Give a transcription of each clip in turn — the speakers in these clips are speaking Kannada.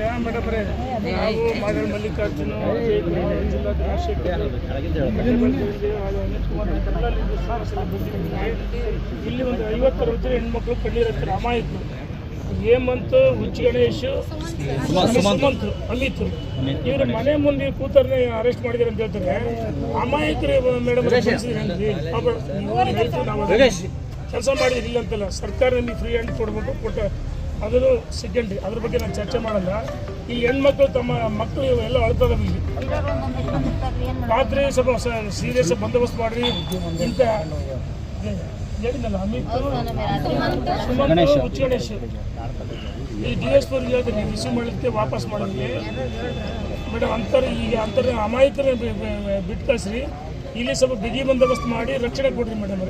ನಾವು ಮಾಗಲ್ ಮಲ್ಲಿಕಾರ್ಜುನ ಜಿಲ್ಲಾ ಇಲ್ಲಿ ಒಂದು ಐವತ್ತರ ವೃದ್ಧರು ಹೆಣ್ಮಕ್ಳು ಕಣ್ಣೀರ ಅಮಾಯಕರು. ಹೇಮಂತ್ ಹುಚ್ಚ ಗಣೇಶ್ ಸುಮಂತ್ ಅಮಿತ್. ಇವ್ರ ಮನೆ ಮುಂದೆ ಕೂತರ್ನ ಅರೆಸ್ಟ್ ಮಾಡಿದಾರೆ ಅಂತ ಹೇಳ್ತಾರೆ. ಅಮಾಯಕರು ಮೇಡಮ್ ಕೆಲಸ ಮಾಡಿದಿಲ್ಲ ಅಂತಲ್ಲ. ಸರ್ಕಾರ ನಿಮಗೆ ಫ್ರೀ ಹ್ಯಾಂಡ್ ಕೊಡ್ಬೇಕು ಕೊಟ್ಟ ಅದನ್ನು ಸೆಕೆಂಡ್ರಿ ಅದ್ರ ಬಗ್ಗೆ ನಾನು ಚರ್ಚೆ ಮಾಡಲ್ಲ. ಈ ಹೆಣ್ಮಕ್ಳು ತಮ್ಮ ಮಕ್ಕಳು ಎಲ್ಲ ಅಳ್ತದ ಇಲ್ಲಿ ರಾತ್ರಿ ಸ್ವಲ್ಪ ಸೀರಿಯಸ್ ಬಂದೋಬಸ್ತ್ ಮಾಡ್ರಿ ಇಂತ ಹೇಳಿದ್ನಲ್ಲ, ಅಮಿತ್ ಗಣೇಶ್ ಈ ಡಿ ಎಸ್ ಪಿ ನೀವು ರಿಸೀವ್ ಮಾಡಲಿಕ್ಕೆ ವಾಪಸ್ ಮಾಡಿದ್ವಿ ಮೇಡಮ್ ಅಂತರ ಈಗ ಅಂತರ ಅಮಾಯಕರ ಬಿಟ್ಟು ಕಳಿಸ್ರಿ. ಇಲ್ಲಿ ಸ್ವಲ್ಪ ಬಿಗಿ ಬಂದೋಬಸ್ತ್ ಮಾಡಿ ರಕ್ಷಣೆ ಕೊಡ್ರಿ ಮೇಡಮ್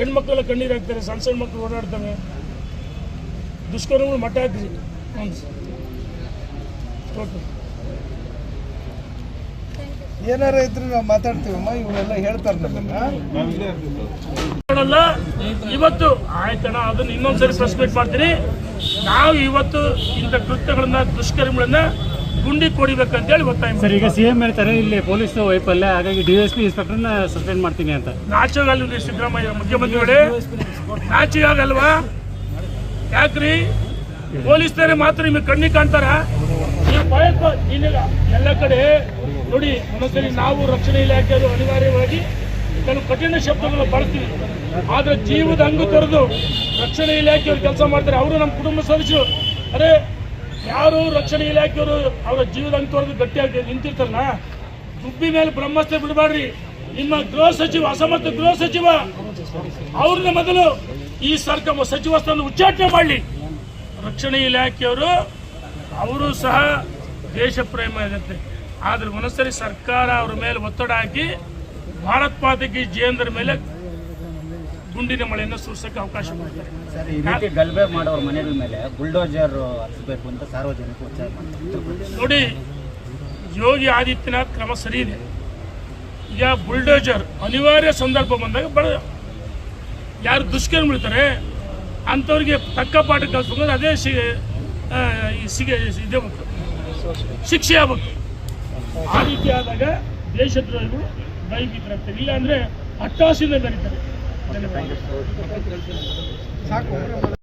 ಹೆಣ್ಮಕ್ಳೆಲ್ಲ ಕಣ್ಣೀರು ಹಾಕ್ತಾರೆ, ಸಣ್ಣ ಸಣ್ಣ ಮಕ್ಕಳು ಓಡಾಡ್ತವೆ. ದುಷ್ಕರ್ಮಗಳು ಮಟ್ಟ ಹಾಕಿದ್ರಿ ಹ್ಞೂ ಓಕೆ ಏನಾರ ಇದ್ರೆ ನಾವು ಮಾತಾಡ್ತೀವಮ್ಮ ಇವರೆಲ್ಲ ಹೇಳ್ತಾರೆ ನಮ್ಮನ್ನ. ಇವತ್ತು ಆಯ್ತಣ ಅದನ್ನ ಇನ್ನೊಂದ್ಸರಿ ಸಸ್ಪೆಕ್ಟ್ ಮಾಡ್ತೀನಿ. ನಾವು ಇವತ್ತು ಇಂಥ ಕೃತ್ಯಗಳನ್ನ ದುಷ್ಕರ್ಮಗಳನ್ನ ಗುಂಡಿ ಕೊಡಿಬೇಕಂತೇಳಿ ಗೊತ್ತಾಯ್ತು ಸರ್ ಈಗ ಸಿಎಂ ಹೇಳ್ತಾರೆ ಇಲ್ಲಿ ಪೊಲೀಸ್ ವೈಫಲ್ಯ ಹಾಗಾಗಿ ಡಿ ಎಸ್ ಪಿ ಇನ್ಸ್ಪೆಕ್ಟರ್ನ ಸಸ್ಪೆಂಡ್ ಮಾಡ್ತೀನಿ ಅಂತ. ನಾಚಿವಾಗಲ್ರಿ ಸಿದ್ದರಾಮಯ್ಯ ಮುಖ್ಯಮಂತ್ರಿಗಳೇ ನಾಚಿವಾಗಲ್ವಾ ಯಾಕ್ರಿ? ಪೊಲೀಸ್ನವರೇ ಮಾತ್ರ ನಿಮಗೆ ಕಣ್ಣಿಗೆ ಕಾಣ್ತಾರ? ನೀವು ಏನಿಲ್ಲ ಎಲ್ಲ ಕಡೆ ನೋಡಿ ಒಂದೊಂದ್ಸರಿ ನಾವು ರಕ್ಷಣಾ ಇಲಾಖೆಯವರು ಅನಿವಾರ್ಯವಾಗಿ ಕೆಲವು ಕಠಿಣ ಶಬ್ದಗಳು ಬಳಸ್ತೀವಿ. ಆದ್ರೆ ಜೀವದ ಹಂಗು ತೊರೆದು ರಕ್ಷಣಾ ಇಲಾಖೆಯವರು ಕೆಲಸ ಮಾಡ್ತಾರೆ. ಅವರು ನಮ್ಮ ಕುಟುಂಬ ಸದಸ್ಯರು. ಅರೆ, ಯಾರು ರಕ್ಷಣಾ ಇಲಾಖೆಯವರು ಅವರ ಜೀವದ ಹಂಗು ತೊರೆದು ಗಟ್ಟಿಯಾಗಿ ನಿಂತಿರ್ತಾರಲ್ಲ? ಗುಬ್ಬಿ ಮೇಲೆ ಬ್ರಹ್ಮಸ್ತ್ರ ಬಿಡಬಾರ್ರಿ. ನಿಮ್ಮ ಗೃಹ ಸಚಿವ, ಅಸಮರ್ಥ ಗೃಹ ಸಚಿವ, ಅವ್ರನ್ನ ಮೊದಲು ಈ ಸರ್ಕಾರ ಸಚಿವ ಸ್ಥಾನ ಉಚ್ಚಾಟನೆ ಮಾಡಲಿ. ರಕ್ಷಣೆ ಇಲಾಖೆಯವರು ಅವರು ಸಹ ದೇಶ ಪ್ರೇಮ ಇರುತ್ತೆ. ಆದ್ರೆ ಒಂದೊಂದ್ಸರಿ ಸರ್ಕಾರ ಅವರ ಮೇಲೆ ಒತ್ತಡ ಹಾಕಿ ಭಾರತ್ ಮಾತೆಗೆ ಜೇಂದ್ರ ಮೇಲೆ ಗುಂಡಿನ ಮಳೆಯನ್ನು ಸುರಿಸಕ್ಕೆ ಅವಕಾಶ ಮಾಡ್ತಾರೆ ಗಲಭೆ ಮಾಡೋರ ಮನೆಗಳ ಮೇಲೆ ಬುಲ್ಡೋಜರ್ ಹಚ್ಚಬೇಕು ಅಂತ ಸಾರ್ವಜನಿಕ ನೋಡಿ ಯೋಗಿ ಆದಿತ್ಯನಾಥ್ ಕ್ರಮ ಸರಿ ಇದೆ. ಈಗ ಬುಲ್ಡೋಜರ್ ಅನಿವಾರ್ಯ ಸಂದರ್ಭ ಬಂದಾಗ ಬಡ ಯಾರು ದುಷ್ಕರ್ಮ ಇರ್ತಾರೆ ಅಂಥವ್ರಿಗೆ ತಕ್ಕ ಪಾಠ ಕಲಿಸ್ಬೇಕು ಅದೇ ಸಿಗ, ಇದೇ ಬೇಕು ಶಿಕ್ಷೆ ಆಗ್ಬೇಕು. ಆ ರೀತಿ ಆದಾಗ ದೇಶದ್ರೋಹಿಗಳು ಭಯಭೀತರಾಗ್ತಾರೆ. ಇಲ್ಲ ಅಂದರೆ ಹಟ್ಟಾಸಿಂದ ಧನ್ಯವಾದ ಸಾಕು.